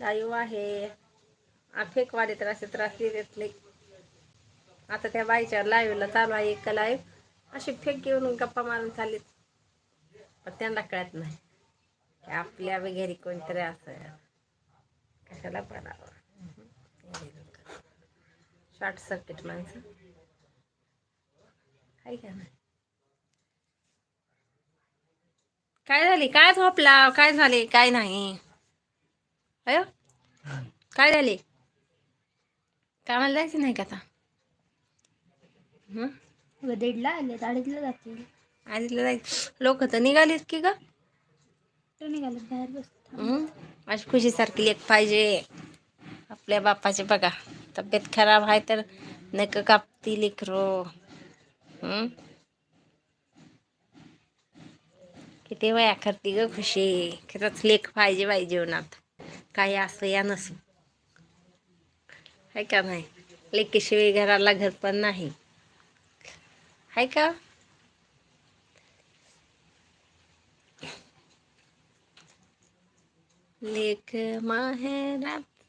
Live आहे. Fake वाढे तर असे त्रास देतले आता त्या बाईच्या लाईव्हला चालू आहे एक लाईव्ह अशी फेक घेऊन गप्पा मारून चाललीत. पण त्यांना कळत नाही. की आपल्या वगैरे कोणतरी असं. कशाला पडावं? शॉर्ट सर्किट माणसं. काय का नाही? काय झाली? काय झोपला? काय झाले? काय नाही. अयो. काय झाले? कामाला जायचं नाही का आता? हं? दीडला आले अडीचला जातील. आधीला जायचं लोक तर निघालीत की ग? तो निघाले बाहेर बस हं? माझी खुशीसारखी लेख पाहिजे. आपल्या बापाचे बघा तब्येत खराब आहे तर नक कापती लेकरो. हं? किती वया करते ग खुशी. खरंच लेख पाहिजे बाई जीवनात. काही असं या नसो. आहे का नाही? लेकीशिवाय घराला घर पण नाही. आहे का? लेख माहेरात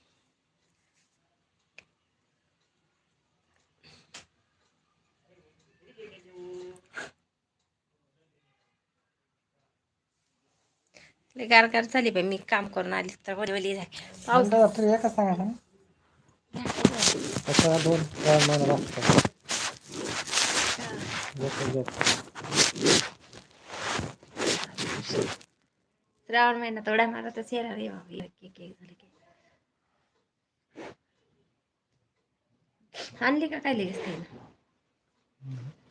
लय गारगार झाली बाई मी काम करून आली तर वली झाली पाऊस थंड वाटतं एका सांगा ना त्याच्या दोन चार महिने लागतात येतं येतं. श्रावण महिना थोड्या मारतच येणार रे बाबा एक एक एक झालं की आणली का काय लगेच काही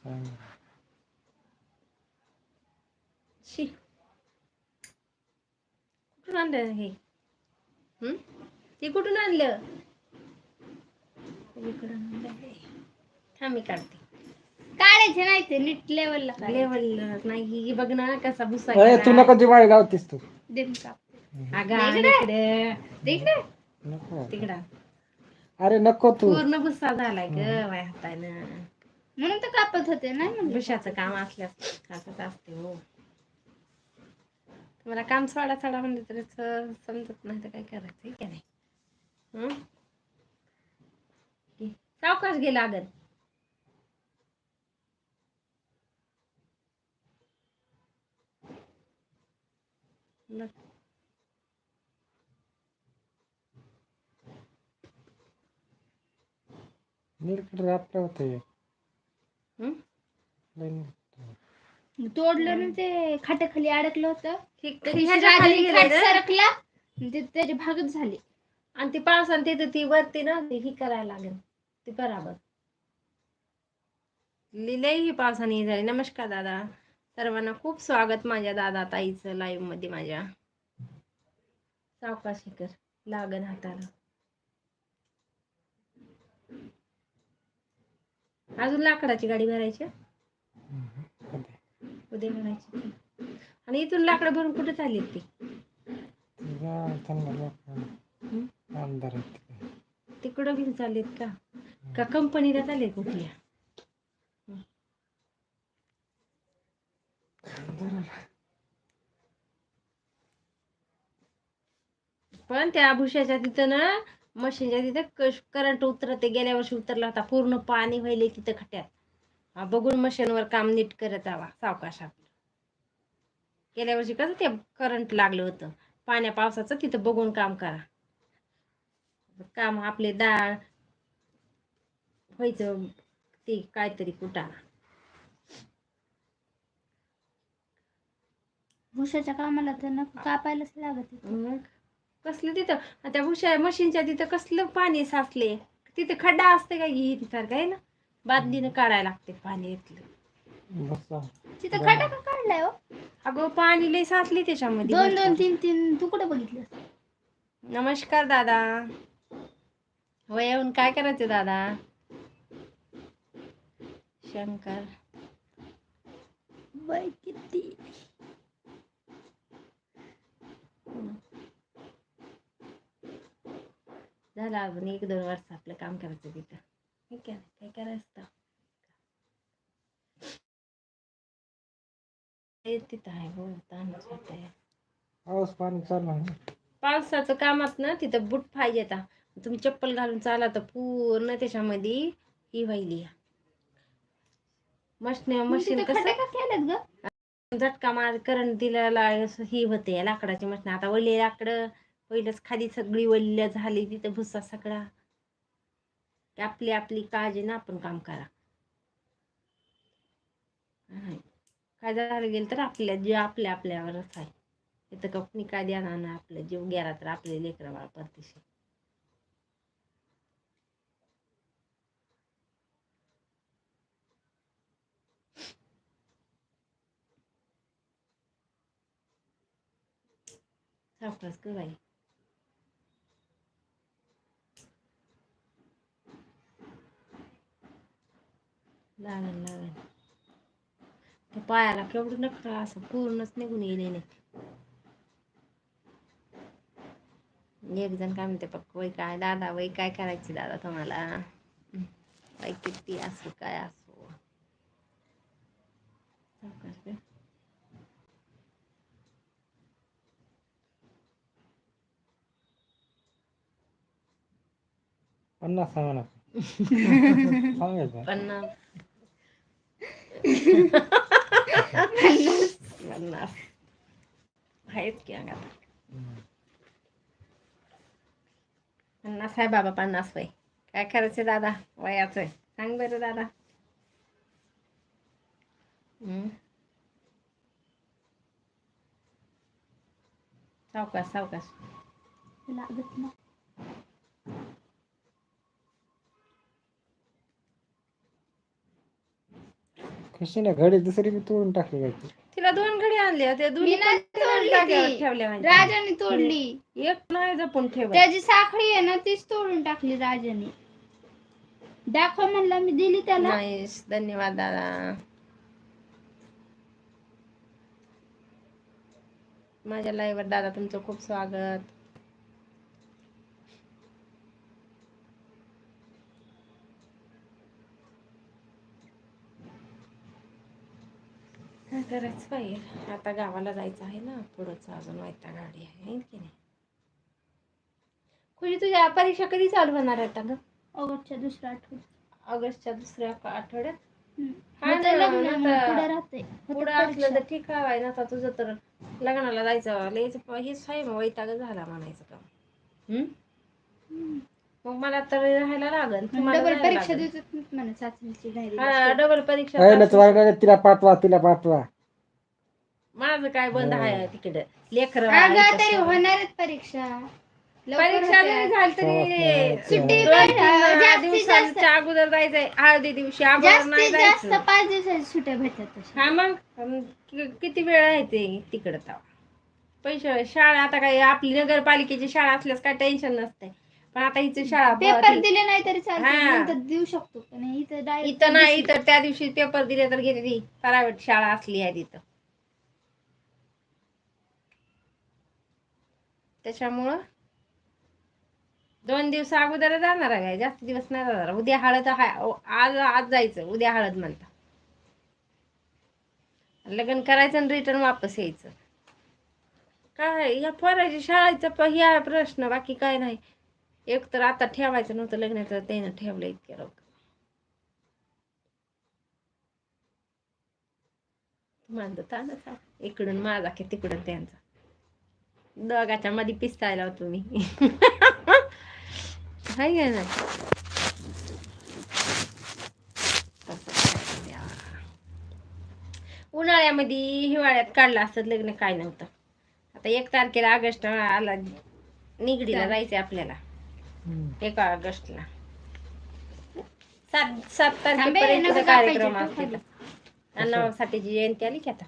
चांगलं. शी कुठून आणलं हे? हं? ते कुठून आणलं? इकडून आणलं हे. थांब मी काढते. काढायचे नाही ते नीट लेवलला लेवल नाही ही बघ ना कसा भुसा अरे तू. नको दिवाळी लावतीस तू. देन का अगं आण इकडे. तिकडे नको. तिकडं. अरे नको तू. पूर्ण भुसा झालाय ग माझ्या हातानं. म्हणून तर कापत होते नाही म्हणजे भुशाचं काम असल्यास असंच असते हो. तुम्हाला काम सोडा सोडा म्हणजे तरी समजत नाही तर काय करायचं आहे का नाही सावकाश गे लागत न- नीलकडे आपलं होतं. तोडलं ना ते खाट्याखाली अडकलं होतं. ठीक तर तर ह्याच्या खाली राजाने गेलंय खाट ना. सरकला आणि ते त्याचे भागच झाले. आणि ती पावसाने तिथं ती वरती ना ती ही करायला लागेल. ती बराबर. लिहिलंय ही पावसाने ही झाली. नमस्कार दादा. सर्वांना खूप स्वागत माझ्या दादा ताईचं लाईव्हमध्ये माझ्या. सावकाशी कर. लागन हाताला. अजून लाकडाची गाडी भरायची? उद्या भरायची आणि इथून लाकडं भरून कुठे चालली ती? हं? आमदार आहेत तिकडे. तिकडं घेऊन चाललीत का? का कंपनीला चालले कुठल्या पण त्या भुशाच्या तिथं ना मशीनच्या तिथं करंट उतरते. गेल्या वर्षी उतरला होता. पूर्ण पाणी व्हायले तिथं खट्यात बघून मशीनवर काम नीट करत आवा सावकाश आपलं. गेल्या वर्षी कसं ते करंट लागलं होतं. पाण्या पावसाचं तिथं बघून काम करा. काम आपले डाळ व्हायचं ते काहीतरी कुटा भुशाच्या कामाला तर ना कापायलाच लागत. मग? कसलं तिथं? त्या भुशा मशीनच्या तिथं कसलं पाणी साचले तिथं खड्डा असते का? विहिरी सारखं आहे ना? बादलीनं काढायला लागते पाणी इथलं. बसा. तिथं खाटा का काढलाय हो. अगं पाणी लय साचले त्याच्यामध्ये. दोन दोन. तीन तीन तू कुठं बघितलं. नमस्कार दादा. वय येऊन काय करायचं दादा? शंकर. बाई किती? झालं अजून एक दोन वर्ष आपलं काम करायचं तिथं. ठीक आहे काय करायचं ते तिथं आहे हो ताणच होत आहे पाऊस पाणी चालू आहे ना. पावसाचं कामात ना तिथं बूट पाहिजे आता. तुम्ही चप्पल घालून चाला तर पूर्ण त्याच्यामध्ये ही व्हायली. मशीन मशीन कसं? ग? झटका मार करंट दिलेला असं ही होते लाकडाची मशीन. आता वळले लाकडं पहिलंच खाली सगळी वल्ल्या झाली तिथं भुसा सगळा. की आपली आपली काळजी ना आपण काम करा. काय झालं गेलं तर आपल्या जीव आपल्या आपल्यावरच आहे. इथं कंपनी काय देणार ना आपलं जीव. गेला तर आपले लेकरं बाळ परतीशी सावकाश ग बाई. लागेल लागेल. त्या पायाला केवढं नखरं असं पूर्णच निघून गेले नाही. एक जण काय म्हणते पक्क वय काय? दादा वय काय करायची दादा तुम्हाला? वय किती असो काय असो. पन्नास सांगा ना. सांगायचं. पन्नास. पन्नास आहेत की अंगात? पन्नास आहे बाबा पन्नास वय. काय करायचं दादा? वयाचं आहे. सांग बरं दादा. हम्म. सावकाश सावकाश. लागत ना खुशीने घडी दुसरी बी तोडून टाकली काय तिला दोन घडी आणल्या त्या दोन्ही मी नाही पण तिने तोडली जागेवर ती. ठेवल्या म्हणजे. राजाने तोडली. एक नाही जपून ठेव त्याची साखळी आहे ना तीच तोडून टाकली राजाने. दाखव म्हणला मी दिली त्याला. नाईस धन्यवाद दादा. माझ्या लाईव्हवर दादा तुमचं खूप स्वागत. करायचं पाहिजे आता गावाला जायचं आहे ना पुढंच अजून वाईटा गाडी आहे की नाही? खुशी तुझ्या परीक्षा कधी चालू होणार आहेत ग ऑगस्टच्या दुसऱ्या आठवड्यात. ऑगस्टच्या दुसऱ्या आठवड्यात. हा ना, आता पुढे राहते. पुढं असलं तर ठीक आहे ना आता तुझं तर लग्नाला जायचं लयच हेच आहे मग वैताग झाला म्हणायचं काम हम्म? मग मला तर राहायला लागल डबल परीक्षा. देतात ना म्हणा चाचणीची डायरी हा डबल परीक्षा तिला पाठवा तिला पाठवा. माझं काय बंद आहे तिकडे. लेकर अगं तरी होणारच परीक्षा. लवकर परीक्षा होत्या. जरी झाली तरी. सुट्टी दोन पण, तीन जास्तीत दिवसाच्या अगोदर जायचंय. हळदी दिवशी अगोदर नाही जास्तीत जास्त जायचं. पाच दिवसाची सुट्ट्या भेटतात तशा. हा मग? कि- किती वेळ आहे ते तिकडं तवा पैसे शाळा आता काय आपली नगरपालिकेची शाळा असल्यास काय टेन्शन नसते पण आता हिची शाळा पेपर ब- दिले नाही तरी हा. नंतर देऊ शकतो. पण इथं इथं नाही इथं त्या दिवशी पेपर दिले तर घेते ती. प्रायव्हेट शाळा असली आहे तिथं. त्याच्यामुळं दोन दिवस अगोदर जाणार आहे जास्त दिवस नाही जाणार. उद्या हळद हाय आज आज जायचं उद्या हळद म्हणता. लग्न करायचं आणि रिटर्न वापस यायचं. काय या पोराची शाळेचा पण ह्या प्रश्न बाकी काय नाही. एक तर आता ठेवायचं नव्हतं लग्नाचं त्यानं ठेवलं इतक्या लवकर. माझं ताणच इकडून माझा की तिकडून त्यांचा. दोघाच्या मध्ये पिसतायला हो तुम्ही हाय का ना. उन्हाळ्यामध्ये हिवाळ्यात काढलं असतं लग्न काय नव्हतं आता एक तारखेला ऑगस्ट आला निगडीला जायचंय आपल्याला. एक ऑगस्टला सात सात तारखेपर्यंत कार्यक्रम असतील जयंती आली की आता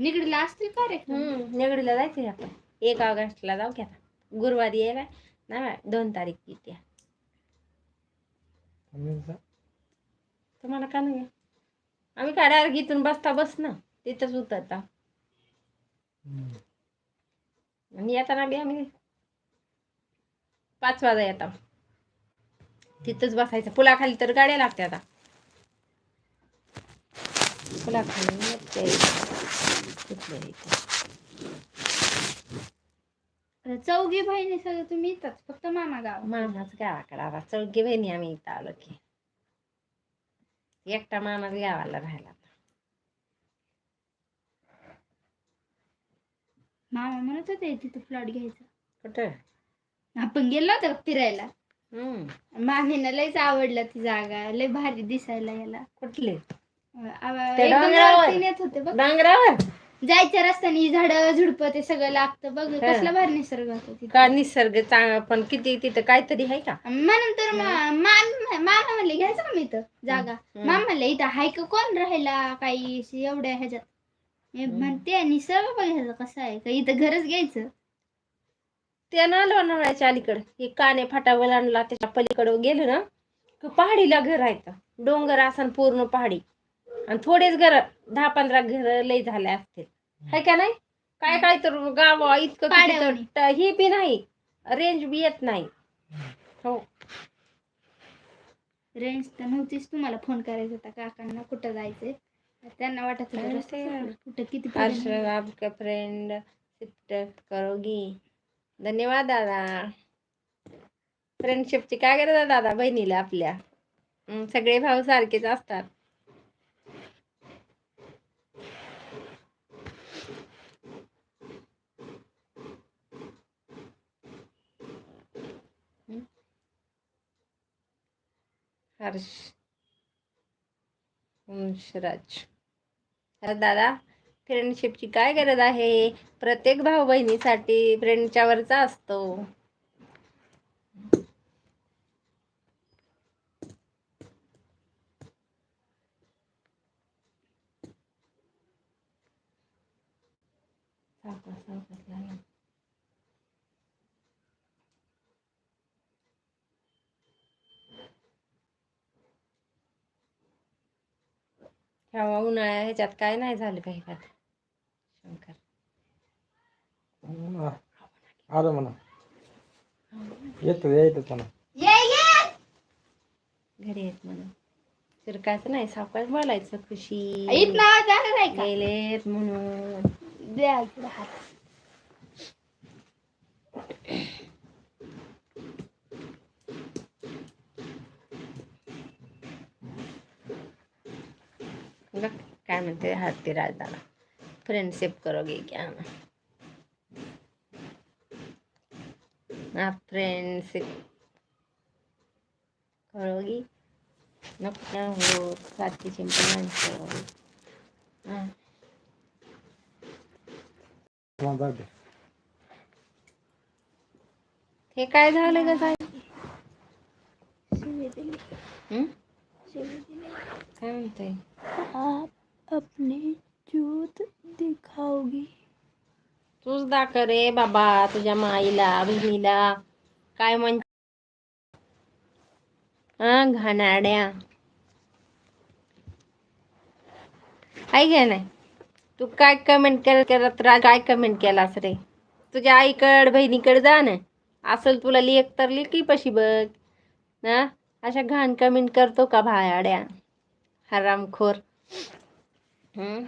निगडीला असतील कार्यक्रम. हम्म निगडीला जायचंय आपण एक ऑगस्टला जाऊ की आता. गुरुवारी आहे नाही बाय, दोन तारीख येते. आम्ही जा- तुम्हाला का नाही? आम्ही काय डायरेक्ट इथून बसता बस ना. तिथंच उतरता. हम्म. आणि येताना बी आम्ही पाच वाजा येता. तिथंच बसायचं. पुलाखाली तर गाड्या लागते आता. पुलाखाली येते. इथं. चौघी बहिणी सगळं तुम्ही इथंच फक्त मामा गाव मामाच गावाकडे आता चौघी बहिणी आम्ही इथं आलो की. एकटा मामाच गावाला राहिला मामा म्हणत होते तिथं प्लॉट घ्यायचा. कुठं? आपण गेलो होतो फिरायला? हम्म. मामीनं लयच आवडलं ती जागा. लय भारी दिसायला याला. कुठले? डोंगरावर? होते बघ. डोंगरावर? जायच्या रस्त्याने झाड झुडप ते सगळं लागतं. बघ. कसला भारी निसर्ग होता तिथं. का निसर्ग चांगला पण किती तिथं काहीतरी आहे का? म्हणून तर मा- मा- मामा म्हणले घ्यायचं का मी इथं जागा. मामा म्हणले इथं हाय का कोण राहायला काही अशी एवढ्या ह्याच्यात? मी हम्म. म्हणते निसर्ग बघायचं कसं आहे? का इथं घरच घ्यायचं? ते ना लोणावळ्याच्या अलीकडं. हे काने फाटा वलांडला त्याच्या पलीकडं गेलं ना की पहाडीला घर आहेत डोंगर असन पूर्ण पहाडी. आणि थोडेच घर दहा पंधरा घर लय झाले असतील. है का नाही? काय काय तर गाव इतकं किती तर हे बी नाही. रेंज बी येत नाही. हो. रेंज तर नव्हतीच. तुम्हाला फोन करायचा होता. काकांना कुठं जायचंय? त्यांना वाटत काय ते? कुठं किती हर्ष पर्यंत. आपका फ्रेंड सिफ्ट करोगी. धन्यवाद दादा. फ्रेंडशिपची काय गरज आहे दादा? बहिणीला आपल्या. हम्म, सगळे भाऊ सारखेच असतात. हर्ष. वंशराज अरे दादा फ्रेंडशिपची काय गरज आहे? प्रत्येक भाऊ बहिणीसाठी फ्रेंडच्या वरचा असतो. सावकाश, सावकाश लागेल. ह्या उन्हाळ्या ह्याच्यात काय नाही झालं काही का शंकर. आलं म्हणा. येतो यायचं म्हणा. ये ये! घरी येत म्हणून फिरकायचं नाही सावकाश बोलायचं खुशी. गेलेत म्हणून. द्या इकडं हात. बघ काय म्हणते हाती राजदाना फ्रेंडशिप करोगे क्या आप फ्रेंडशिप करोगी? नको ना हो सारखी चिंपल माणसं हा. तुम्हाला जाऊ दे हे काय झालं ग काय काय आप अपनी जूत दिखाओगी. तूच दाखव रे बाबा तुझ्या माईला बहिणीला. काय म्हण हा घाणाड्या. आहे का नाही? तू काय कमेंट कर करत राह काय कमेंट केलास रे? तुझ्या आईकड बहिणीकडे जा ना. असेल तुला लेख तर लेखी पशी बघ. ना अशा घाण कमेंट करतो का भायाड्या हरामखोर हम्म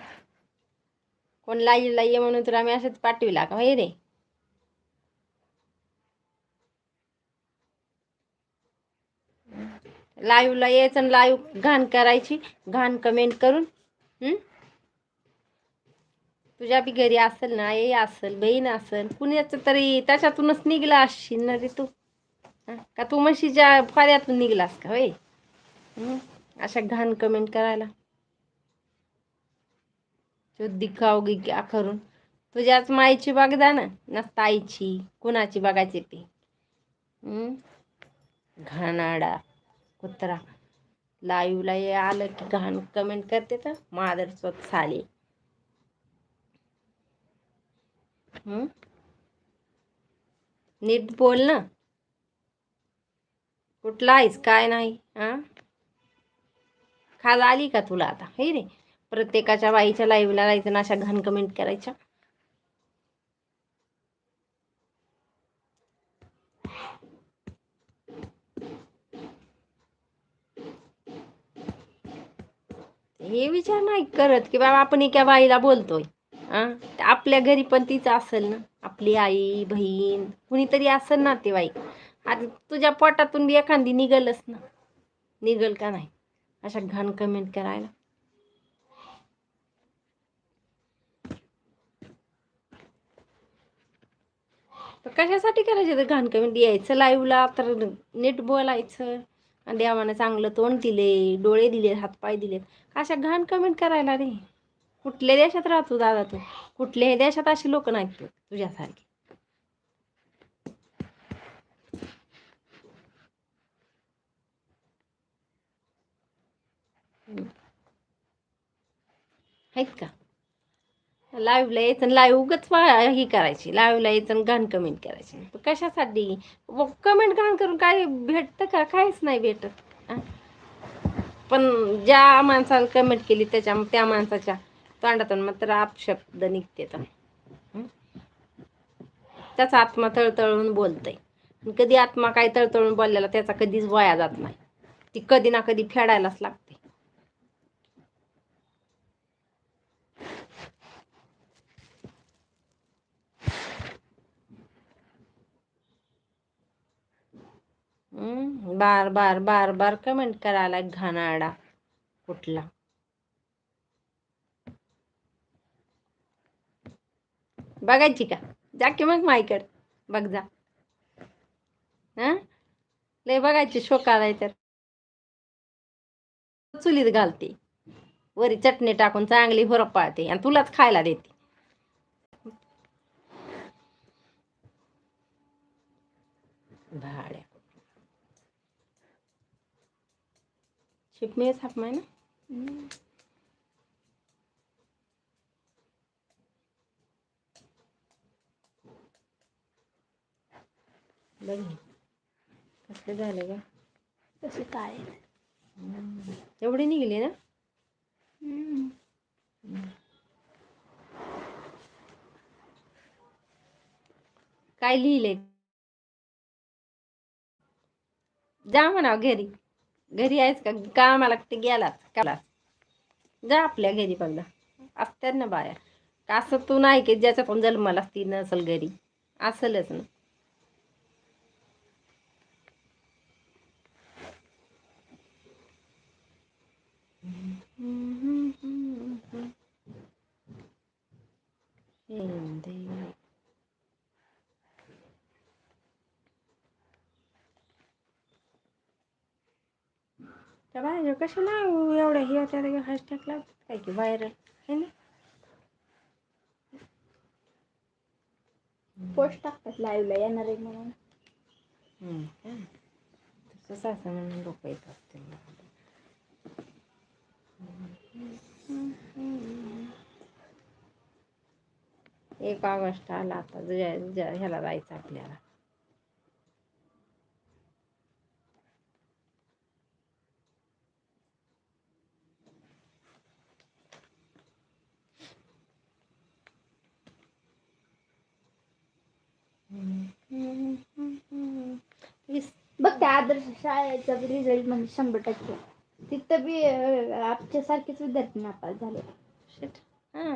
कोण लाई ये म्हणून तुला आम्ही असंच पाठविला का होय रे लाईव्हला यायचं आणि लाईव्ह घाण करायची घाण कमेंट करून हम्म? तुझ्या बी घरी असेल ना आई असेल बहीण असेल कुणाचं तरी त्याच्यातूनच निघला असशील ना रे तू हं? का तू म्हशीच्या फाऱ्यातून निघलास का होय हं? अशा घाण कमेंट करायला. तो दिखावगी क्या करून. तुझ्याच माईची बघदा ना नसता आईची कुणाची बघायची ती? घाणाडा कुत्रा. लाईव्हला हे आलं की घाण कमेंट करते तर मादर स्वत साले. नीट बोल ना. कुठला आहेस काय नाही हा? खाज आली का तुला आता? हे रे? प्रत्येकाच्या बाईच्या लाईव्हला राहायचं ना अशा घाण कमेंट करायच्या. हे विचार नाही करत की बाबा आपण एका बाईला बोलतोय. आपल्या घरी पण तीच असेल ना. आपली आई बहीण कुणीतरी असेल ना ते बाई. आता तुझ्या पोटातून बी एखादी निघलच ना. निघल का नाही? अशा घाण कमेंट करायला. तर कशासाठी करायचे ते घाण कमेंट यायचं लाईव्हला तर नीट बोलायचं. आणि देवानं चांगलं तोंड दिले डोळे दिले हातपाय दिलेत अशा घाण कमेंट करायला रे. कुठल्या देशात राहतो दादा तू? कुठल्याही देशात अशी लोक नाहीत तुझ्यासारखी हम्म. आहेत का? लाईव्हला यायचं लाईव्ह उगच ही करायची लाईव्हला यायचं आणि घाण कमेंट करायची. कशासाठी? कमेंट घाण करून काय भेटतं का? काहीच नाही भेटत. पण ज्या माणसाला कमेंट केली त्याच्या त्या माणसाच्या तोंडातून मात्र अपशब्द निघते तर त्याचा आत्मा तळतळून बोलतय. कधी आत्मा काय तळतळून बोललेला त्याचा कधीच वाया जात नाही. ती कधी ना कधी फेडायलाच लागते. बार बार बार बार कमेंट करायला घाणाडा. कुठला? बघायची का? जा की मग माईकड. बघ जा. हा? लय बघायची शोकालाय तर. चुलीत घालते. वरी चटणी टाकून चांगली पाळते आणि तुलाच खायला देते. भाड्या. शिपमे थाप ना? बघ. कसलं झालं का तसे काय? एवढी निघली ना. काय लिहिलंय? जा म्हणा घरी. घरी आहेस का? कामाला ते गेलात काला जा आपल्या घरी बघा असतात ना बाया. का असं तू नाही की ज्याच्यातून जन्माला ती नसल घरी. असेलच ना. त्या बाहेर कशाला एवढ्या हे त्या हॅशटॅग लावतात काय की व्हायरल आहे ना? पोस्ट टाकतात लाईव्हला येणार आहे म्हणून. हम्म, तसंच असं म्हणून लोक येत असतील एक ऑगस्ट आला आता ह्याला जायचं आपल्याला वीस बघ त्या आदर्श शाळेचा रिझल्ट म्हणजे शंभर टक्के. तिथं बी अं, आमच्यासारखेच विद्यार्थी नापास झाले. हां.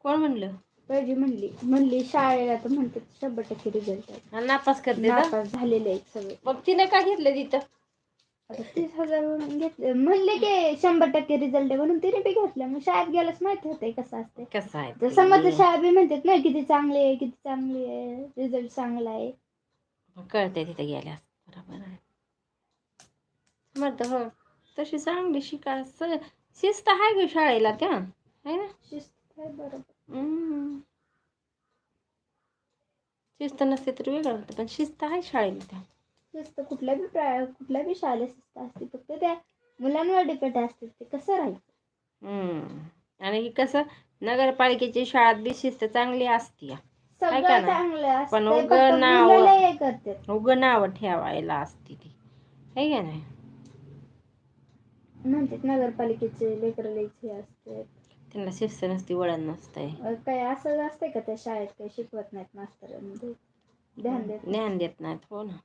कोण म्हणलं? पहिली म्हणली म्हणली शाळेला तर म्हणते शंभर टक्के रिझल्ट आहे. हा, नापास करते का? नापास झालेले आहेत सगळे. मग तिने का घेतलं तिथं? आता तीस हजार म्हणून घेतले. म्हणले की शंभर टक्के रिझल्ट आहे म्हणून तिने बी घेतलं. मग शाळेत गेल्यास माहिती होते कसं असते कसं आहे? ते? समज शाळा बी म्हणतात ना किती चांगले आहे किती चांगली आहे. रिझल्ट चांगला आहे. कळते तिथे गेल्यास. बरोबर आहे. म्हणतं हो. तशी चांगली शिका स- शिस्त आहे ग शाळेला त्या. आहे ना? शिस्त आहे बरोबर. शिस्त नसते तर वेगळं होतं पण शिस्त आहे शाळेला त्या. शिस्त कुठल्या बी प्रा कुठल्या बी शाळेला शिस्त असते फक्त त्या मुलांवर डिपेंड असते ते कसं हम्म. आणि कसं नगरपालिकेची शाळात बी शिस्त चांगली असते का नाही? चांगलं पण असतं फक्त नाव- उगं नावं ठेवायला असते ती. आहे का नाही? म्हणतात नगरपालिकेचे लेकर हे असते त्यांना शिस्त नसती वळण नसतंय. काय असं असतंय का त्या शाळेत? काही शिकवत नाहीत मास्तर ध्यान देत ज्ञान देत नाहीत हो ना.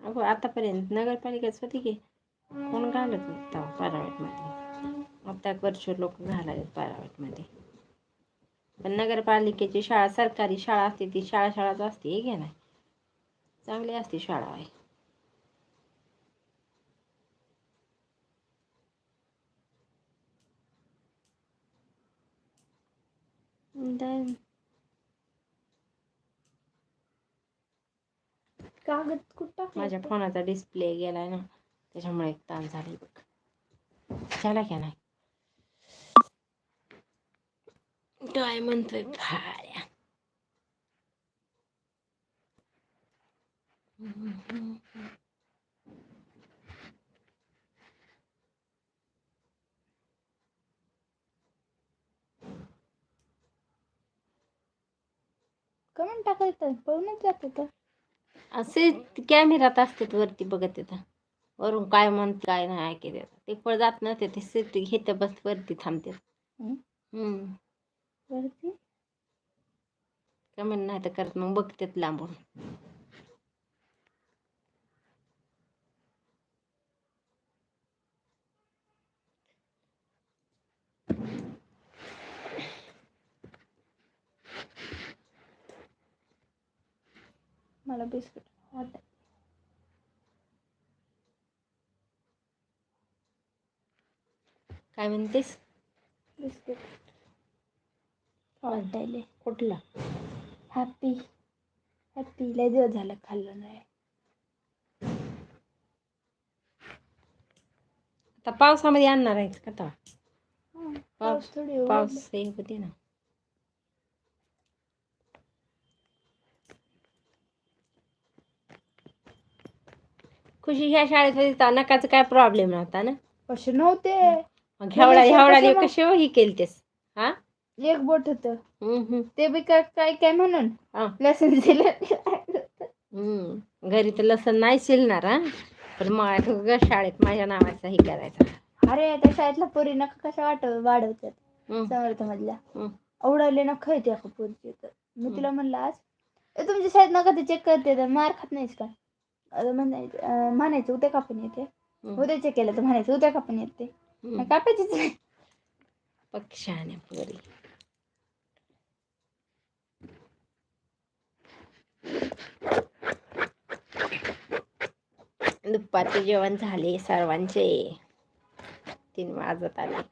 अगं आतापर्यंत नगरपालिकेच होती की? कोण घालत होता प्रायव्हेटमध्ये? आता वर्ष लोक घालायत प्रायव्हेटमध्ये पण नगरपालिकेची शाळा सरकारी शाळा असते ती शाळा शाळाच असते हे घे नाही चांगली असते शाळा आहे कागद कुठं माझ्या फोनाचा डिस्प्ले गेलाय ना त्याच्यामुळे एक ताण झाली बघ. झाला का नाही? काय म्हणतोय भाड्या कमेंट टाकायचं पळूनच जात तर असे कॅमेरात असतात वरती बघत येतं वरून काय म्हणते काय नाही ऐकत येतं. ते पळ जात नसते ते सिटी घेतं बस वरती थांबते हम्म. वरती. कमेंट नाही तर करत मग बघतेत लांबून. मला बिस्किट वाटत काय म्हणतेस? बिस्किट. वाटायले कुठला? हॅपी हॅपी लय दिवस झालं खाल्लं नाही. आता पावसामध्ये आणणार आहेस का आता पाऊस- थोडी. पाऊस हे होते ना. खुशी ह्या शाळेत होती नकाचं काय प्रॉब्लेम नव्हता ना? कसे नव्हते? मग कशा- घेवडाले कशा- हो ही केलतेस? हा? एक बोट होत. ते बी काय काय काय म्हणून? हा. लसूण दिलं. हम्म. घरी तर लसण नाही शिलणार हा. पण उगा शाळेत माझ्या नावाचा हे करायचा. अरे त्या शाळेतल्या पोरी नका कशा वाट वाढवतात. समर्थ मधल्या. आवडवले ना खायते अका पोरीचे तर. मी तिला म्हणलं आज "ए, तुमच्या शाळेत नका ते चेक करते तर मार खात नाहीस का? म्हणायचं म्हणायचं उद्या का पण येते उद्या चेक केलं तर म्हणायचं उद्या का पण येते. हम्म. कापायचीच नाही. पक्षाने पोरी. दुपारचे जेवण झाले सर्वांचे. तीन वाजत आले.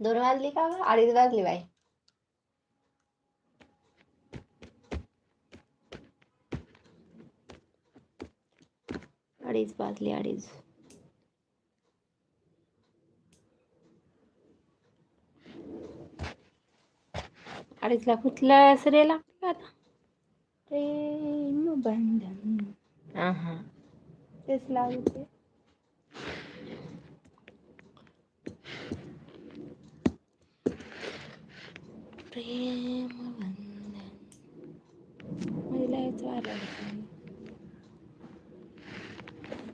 दोन वाजली का अडीच वाजली बाई. अडीच वाजले अडीच. अडीचला कुठलं सरे लागते का आता? પ્રેમ બંધન આહા કેસ લાવું છે પ્રેમ બંધન મને લાગે છે આ